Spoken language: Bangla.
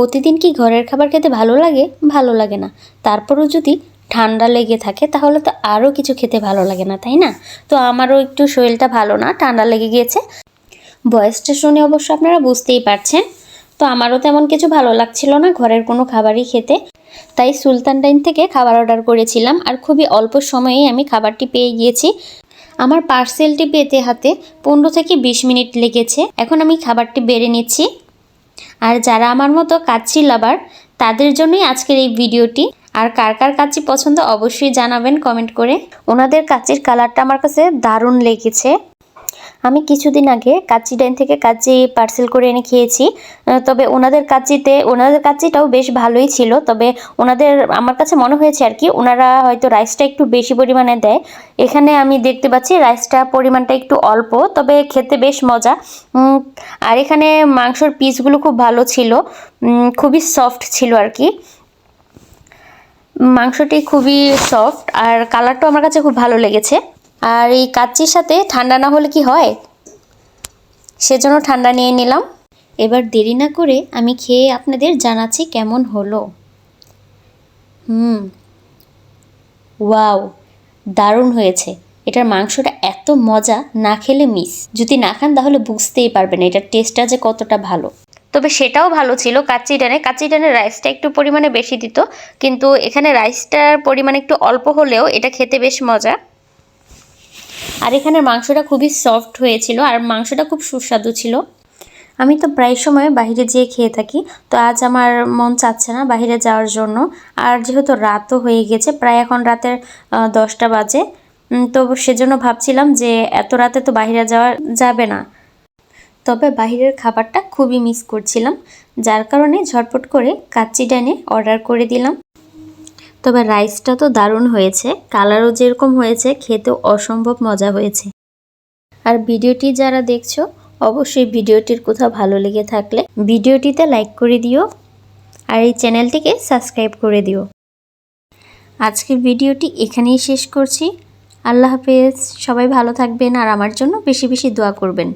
প্রতিদিন কি ঘরের খাবার খেতে ভালো লাগে? ভালো লাগে না। তারপরেও যদি ঠান্ডা লেগে থাকে, তাহলে তো আরও কিছু খেতে ভালো লাগে না, তাই না? তো আমারও একটু শরীরটা ভালো না, ঠান্ডা লেগে গিয়েছে। বয়সটা শুনে অবশ্য আপনারা বুঝতেই পারছেন। তো আমারও তেমন কিছু ভালো লাগছিল না ঘরের কোনো খাবারই খেতে। তাই সুলতান ডাইন থেকে খাবার অর্ডার করেছিলাম আর খুবই অল্প সময়েই আমি খাবারটি পেয়ে গিয়েছি। আমার পার্সেলটি পেতে হাতে পনেরো থেকে বিশ মিনিট লেগেছে। এখন আমি খাবারটি বেড়ে নিচ্ছি। আর যারা আমার মতো কাচ্ছি লাভার, তাদের জন্যই আজকের এই ভিডিওটি। আর কার কার কাচ্চি পছন্দ অবশ্যই জানাবেন কমেন্ট করে। ওনাদের কাচির কালারটা আমার কাছে দারুণ লেগেছে। আমি কিছুদিন আগে কাচ্চি ডাইন থেকে কাচ্চি পার্সেল করে এনে খেয়েছি। তবে ওনাদের কাচ্চিতে, ওনাদের কাচ্চিটাও বেশ ভালোই ছিল। তবে ওনাদের, আমার কাছে মনে হয়েছে আর কি, ওনারা হয়তো রাইসটা একটু বেশি পরিমাণে দেয়। এখানে আমি দেখতে পাচ্ছি রাইসটা পরিমাণটা একটু অল্প, তবে খেতে বেশ মজা। আর এখানে মাংসর পিসগুলো খুব ভালো ছিল। খুবই সফট ছিল আর কি। মাংসটি খুবই সফট, আর কালারটাও আমার কাছে খুব ভালো লেগেছে। আর এই কাচ্চির সাথে ঠান্ডা না হলে কি হয়? সেজন্য ঠান্ডা নিয়ে নিলাম। এবার দেরি না করে আমি খেয়ে আপনাদের জানাচ্ছি কেমন হলো। হুম। ওয়াও, দারুণ হয়েছে। এটার মাংসটা এত মজা, না খেলে মিস। যদি না খান তাহলে বুঝতেই পারবেন এটার টেস্টটা যে কতটা ভালো। তবে সেটাও ভালো ছিল কাচ্চি ডানে। কাচ্চি ডানে রাইসটা একটু পরিমাণে বেশি দিত, কিন্তু এখানে রাইসটার পরিমাণ একটু অল্প হলেও এটা খেতে বেশ মজা। আর এখানে মাংসটা খুবই সফট হয়েছিল আর মাংসটা খুব সুস্বাদু ছিল। আমি তো প্রায় সময় বাইরে যেয়ে খেয়ে থাকি, তো আজ আমার মন চাচ্ছে না বাইরে যাওয়ার জন্য। আর যেহেতু রাতও হয়ে গেছে, প্রায় এখন রাতের দশটা বাজে তো সেজন্য ভাবছিলাম যে এত রাতে তো বাইরে যাওয়া যাবে না। তবে বাইরের খাবারটা খুবই মিস করছিলাম, যার কারণে ঝটপট করে কাচ্চি ডাইনে অর্ডার করে দিলাম। তবে রাইসটা তো দারুণ হয়েছে, কালারও যেরকম হয়েছে, খেতেও অসম্ভব মজা হয়েছে। আর ভিডিওটি যারা দেখছ, অবশ্যই ভিডিওটির কোথাও ভালো লেগে থাকলে ভিডিওটিতে লাইক করে দিও আর এই চ্যানেলটিকে সাবস্ক্রাইব করে দিও। আজকের ভিডিওটি এখানেই শেষ করছি। আল্লাহ হাফেজ। সবাই ভালো থাকবেন আর আমার জন্য বেশি বেশি দোয়া করবেন।